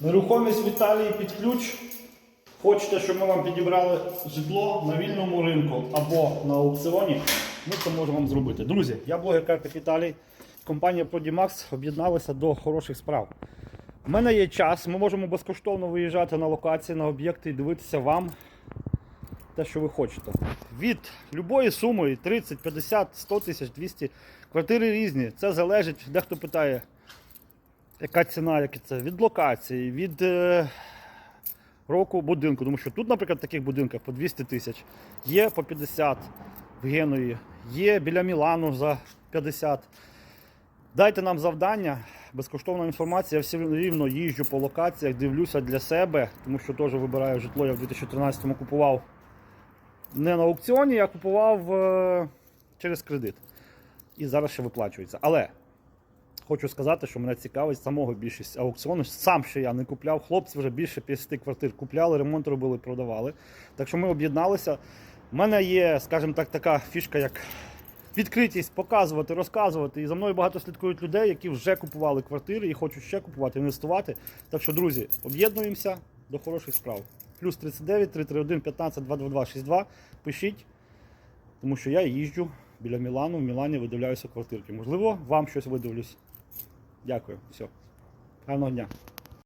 Нерухомість в Італії під ключ. Хочете, щоб ми вам підібрали житло на вільному ринку або на аукціоні, ми це можемо вам зробити. Друзі, я блогер Капіталій. Компанія Prodimax об'єдналася до хороших справ. У мене є час, ми можемо безкоштовно виїжджати на локації, на об'єкти і дивитися вам те, що ви хочете. Від любої суми 30, 50, 100 тисяч, 200. Квартири різні. Це залежить, дехто питає, яка ціна, яка це від локації, від е, року будинку. Тому що тут, наприклад, в таких будинках по 200 тисяч, є по 50 в Генуї, є біля Мілану за 50. Дайте нам завдання, безкоштовна інформація. Я все рівно їжджу по локаціях, дивлюся для себе, тому що теж вибираю житло. Я в 2013-му купував не на аукціоні, я купував е, через кредит. І зараз ще виплачується. Але хочу сказати, що мене цікавить самого більшість аукціону. Сам ще я не купляв. Хлопці вже більше 50 квартир купляли, ремонт робили, продавали. Так що ми об'єдналися. У мене є, скажімо так, така фішка, як відкритість показувати, розказувати. І за мною багато слідкують людей, які вже купували квартири і хочуть ще купувати, інвестувати. Так що, друзі, об'єднуємося до хороших справ. Плюс 39 331 15 222 62. Пишіть, тому що я їжджу біля Мілану, в Мілані видивляюся квартирки. Можливо, вам щось видивлюсь. Дякую. Все. Гарного дня.